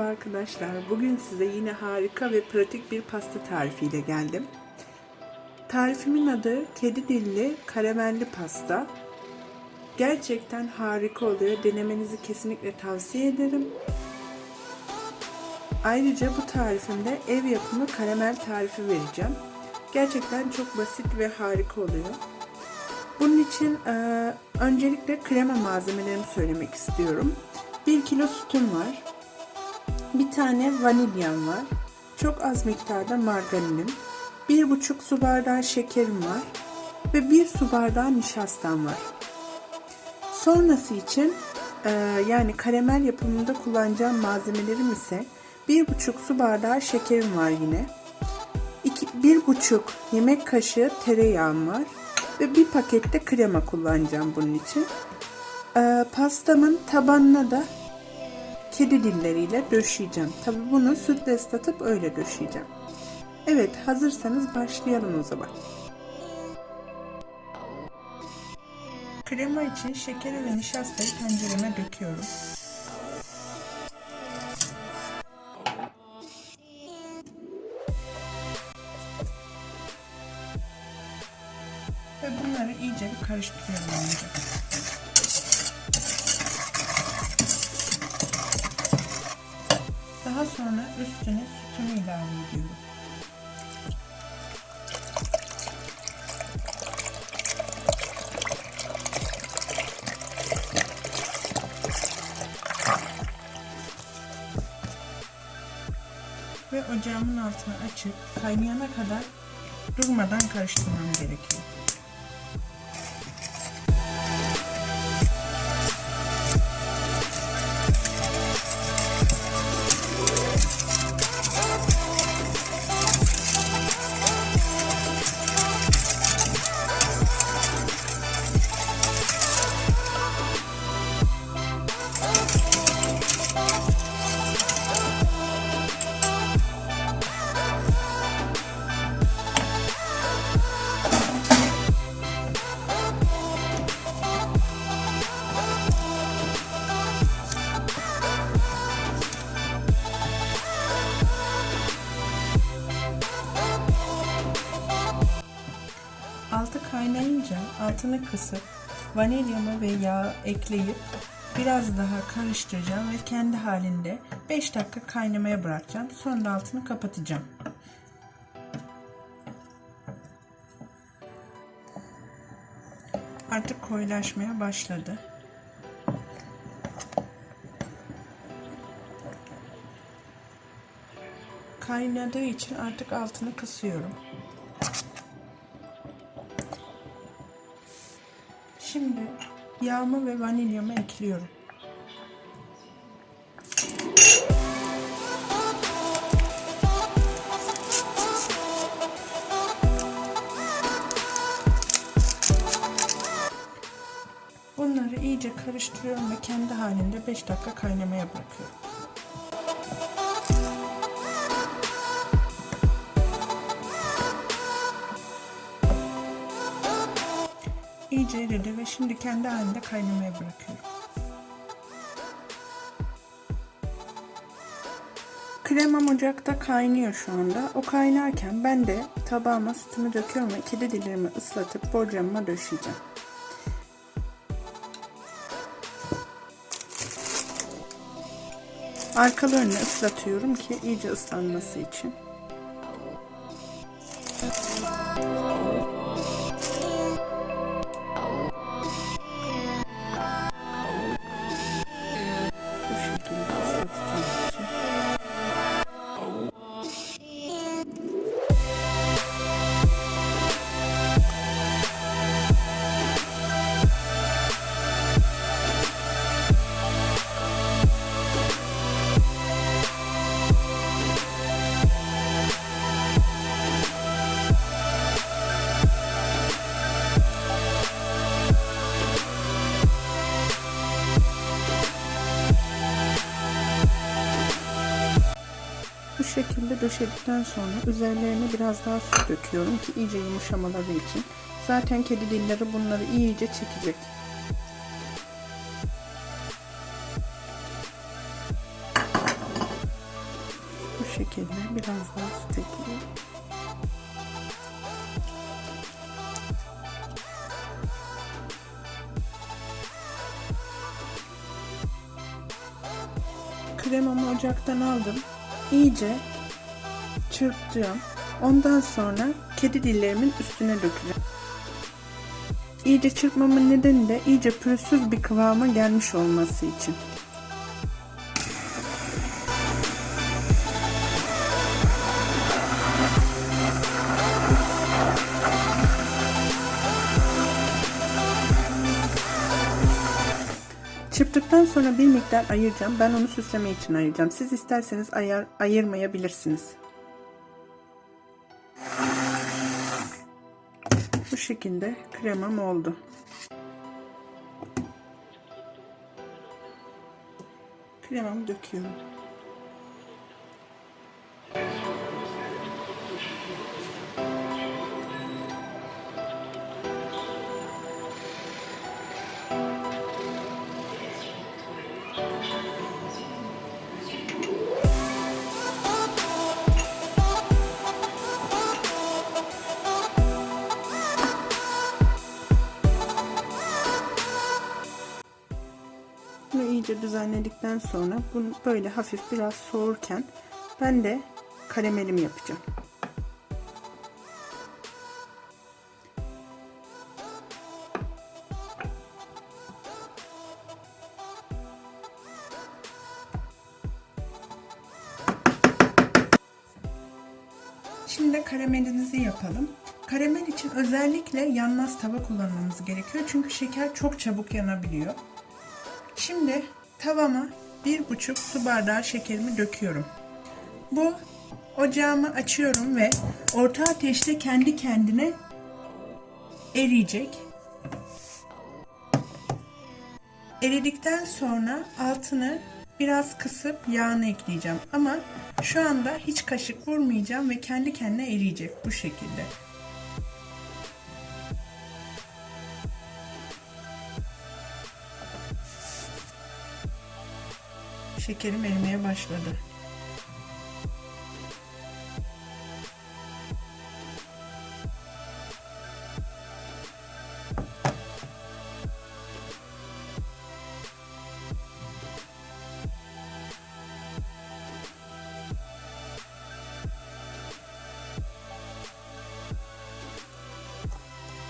Merhaba arkadaşlar. Bugün size yine harika ve pratik bir pasta tarifiyle geldim. Tarifimin adı kedi dilli karamelli pasta. Gerçekten harika oluyor. Denemenizi kesinlikle tavsiye ederim. Ayrıca bu tarifimde ev yapımı karamel tarifi vereceğim. Gerçekten çok basit ve harika oluyor. Bunun için e, öncelikle krema malzemelerimi söylemek istiyorum. 1 kilo sütüm var. Bir tane vanilyam var. Çok az miktarda margarinim. 1,5 su bardağı şekerim var. Ve 1 su bardağı nişastam var. Sonrası için e, yani karamel yapımında kullanacağım malzemelerim ise 1,5 su bardağı şekerim var yine. 1,5 yemek kaşığı tereyağım var. Ve bir pakette krema kullanacağım bunun için. E, pastamın tabanına da kedi dilleriyle döşeyeceğim. Tabi bunu sütle ıslatıp öyle döşeyeceğim. Evet hazırsanız başlayalım o zaman. Krema için şekeri ve nişastayı tencereme döküyorum. Ve bunları iyice bir karıştırıyorum önce. Daha sonra üstüne sütümü ilave ediyorum. Ve ocağımın altını açıp kaynayana kadar durmadan karıştırmam gerekiyor. Kısıp vanilyamı ve yağı ekleyip biraz daha karıştıracağım ve kendi halinde 5 dakika kaynamaya bırakacağım. Sonra altını kapatacağım. Artık koyulaşmaya başladı. Kaynadığı için artık altını kısıyorum. Yağımı ve vanilyamı ekliyorum. Bunları iyice karıştırıyorum ve kendi halinde 5 dakika kaynamaya bırakıyorum. İyice eridi ve şimdi kendi halinde kaynamaya bırakıyorum. Kremam ocakta kaynıyor şu anda. O kaynarken ben de tabağıma sütümü döküyorum ve kedi dillerimi ıslatıp borcamıma döşeyeceğim. Arkalarını ıslatıyorum ki iyice ıslanması için. Şekilde döşedikten sonra üzerlerine biraz daha su döküyorum ki iyice yumuşamaları için. Zaten kedi dilleri bunları iyice çekecek. şekilde biraz daha süt ekliyorum. Kremamı ocaktan aldım. İyice çırptım. Ondan sonra kedi dillerimin üstüne dökeceğim. İyice çırpmamın nedeni de iyice pürüzsüz bir kıvama gelmiş olması için. Çırptıktan sonra bir miktar ayıracağım. Ben onu süsleme için ayıracağım. Siz isterseniz ayar, ayırmayabilirsiniz. Bu şekilde kremam oldu. Kremamı döküyorum. Düzenledikten sonra bunu böyle hafif biraz soğurken ben de karamelimi yapacağım. Şimdi karamelinizi yapalım. Karamel için özellikle yanmaz tava kullanmamız gerekiyor. Çünkü şeker çok çabuk yanabiliyor. Şimdi tavama bir buçuk su bardağı şekerimi döküyorum. Bu ocağımı açıyorum ve orta ateşte kendi kendine eriyecek. Eridikten sonra altını biraz kısıp yağını ekleyeceğim. Ama şu anda hiç kaşık vurmayacağım ve kendi kendine eriyecek bu şekilde. Şekerim erimeye başladı.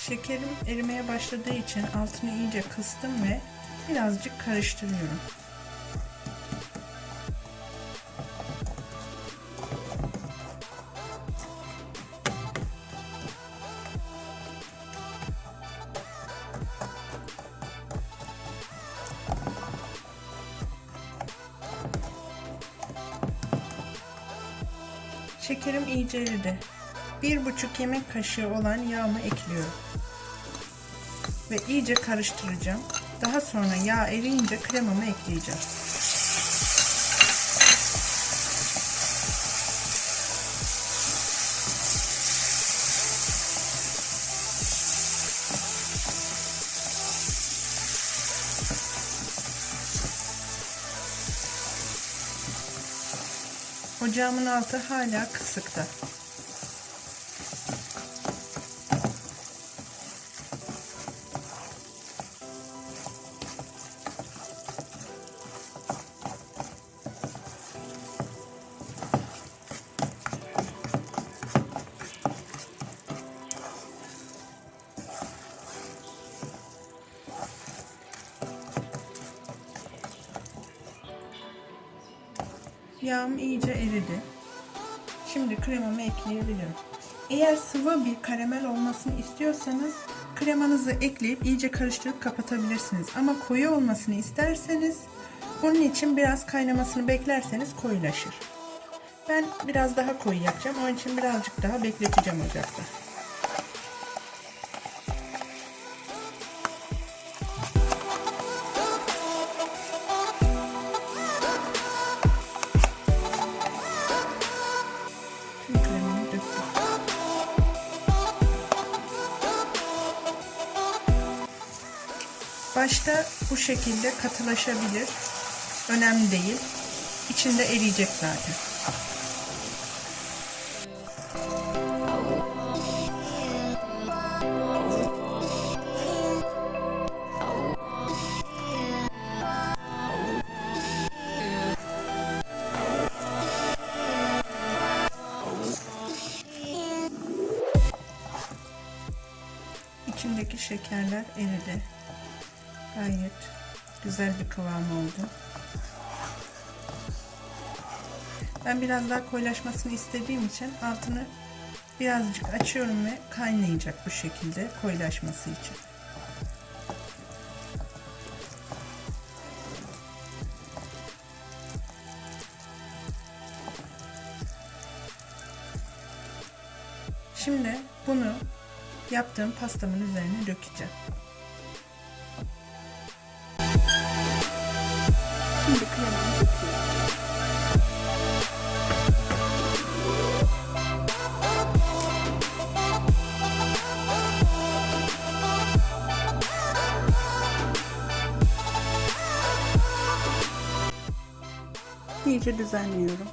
Şekerim erimeye başladığı için altını iyice kıstım ve birazcık karıştırıyorum. Şekerim iyice eridi. Bir buçuk yemek kaşığı olan yağımı ekliyorum. Ve iyice karıştıracağım. Daha sonra yağ eriyince kremamı ekleyeceğim. Ocağımın altı hala kısıkta. Yağım iyice eridi. Şimdi kremamı ekleyebilirim. Eğer sıvı bir karamel olmasını istiyorsanız kremanızı ekleyip iyice karıştırıp kapatabilirsiniz. Ama koyu olmasını isterseniz bunun için biraz kaynamasını beklerseniz koyulaşır. Ben biraz daha koyu yapacağım. Onun için birazcık daha bekleteceğim ocakta. Başta bu şekilde katılaşabilir. Önemli değil. İçinde eriyecek zaten. İçindeki şekerler eridi. Gayet güzel bir kıvam oldu. Ben biraz daha koyulaşmasını istediğim için altını birazcık açıyorum ve kaynayacak bu şekilde koyulaşması için. Şimdi bunu yaptığım pastamın üzerine dökeceğim. İyice düzenliyorum.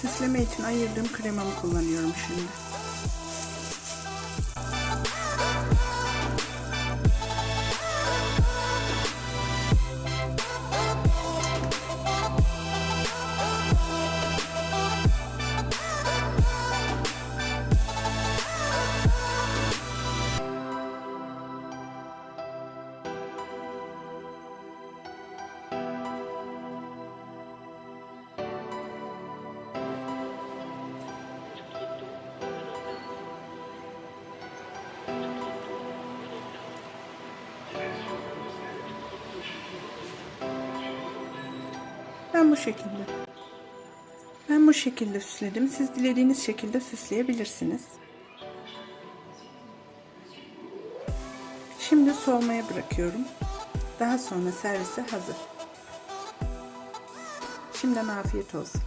Süsleme için ayırdığım kremamı kullanıyorum şimdi. Bu şekilde. Ben bu şekilde süsledim. Siz dilediğiniz şekilde süsleyebilirsiniz. Şimdi soğumaya bırakıyorum. Daha sonra servise hazır. Şimdiden afiyet olsun.